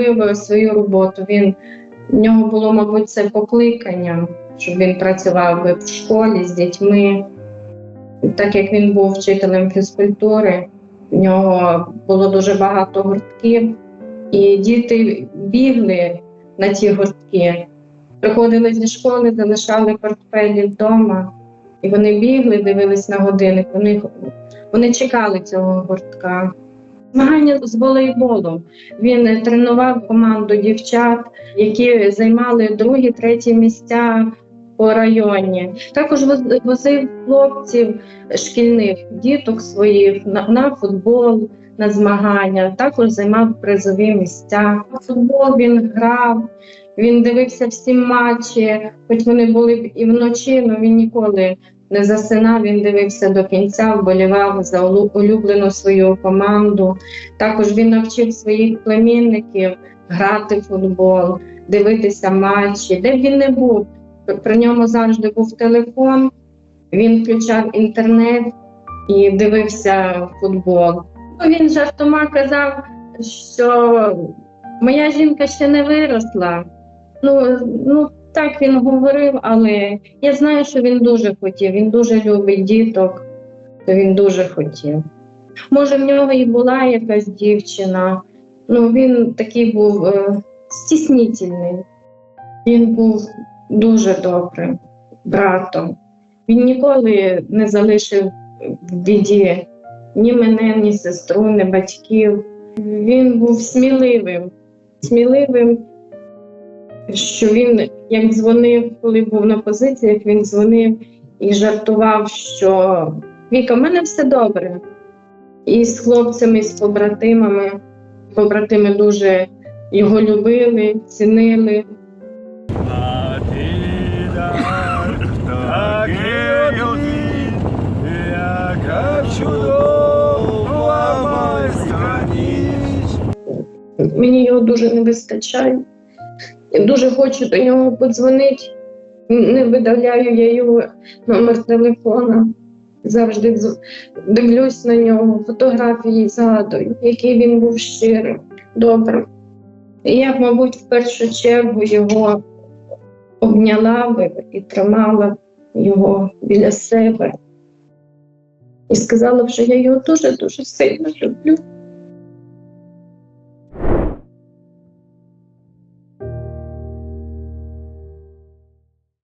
любив свою роботу. Він в нього було, мабуть, це покликання, щоб він працював би в школі з дітьми. Так як він був вчителем фізкультури, в нього було дуже багато гуртків, і діти бігли на ті гуртки, приходили зі школи, залишали портфелі вдома, і вони бігли, дивились на годинник. Вони, вони чекали цього гуртка. Змагання з волейболом. Він тренував команду дівчат, які займали другі, треті місця по районі. Також воз- возив хлопців шкільних діток своїх на, на футбол, на змагання. Також займав призові місця. Футбол він грав, він дивився всі матчі, хоч вони були і вночі, але він ніколи не засинав. Він дивився до кінця, вболівав за улюблену свою команду. Також він навчив своїх племінників грати в футбол, дивитися матчі, де б він не був. При ньому завжди був телефон, він включав інтернет і дивився футбол. Ну, Він жартома казав, що моя жінка ще не виросла. Ну, ну так він говорив, але я знаю, що він дуже хотів. Він дуже любить діток, то він дуже хотів. Може, в нього і була якась дівчина. Ну, він такий був е, стіснительний. Він був дуже добрим братом. Він ніколи не залишив в біді ні мене, ні сестру, ні батьків. Він був сміливим, сміливим, що він, як дзвонив, коли був на позиціях, він дзвонив і жартував, що Віка, в мене все добре. І з хлопцями, і з побратимами. Побратими дуже його любили, цінили. Мені його дуже не вистачає. Дуже хочу до нього подзвонити. Не видаляю я його номер телефона. Завжди дивлюсь на нього, фотографії згадую, який він був щирим, добрим. Я, мабуть, в першу чергу його обняла би і тримала його біля себе. І сказала що я його дуже-дуже сильно люблю.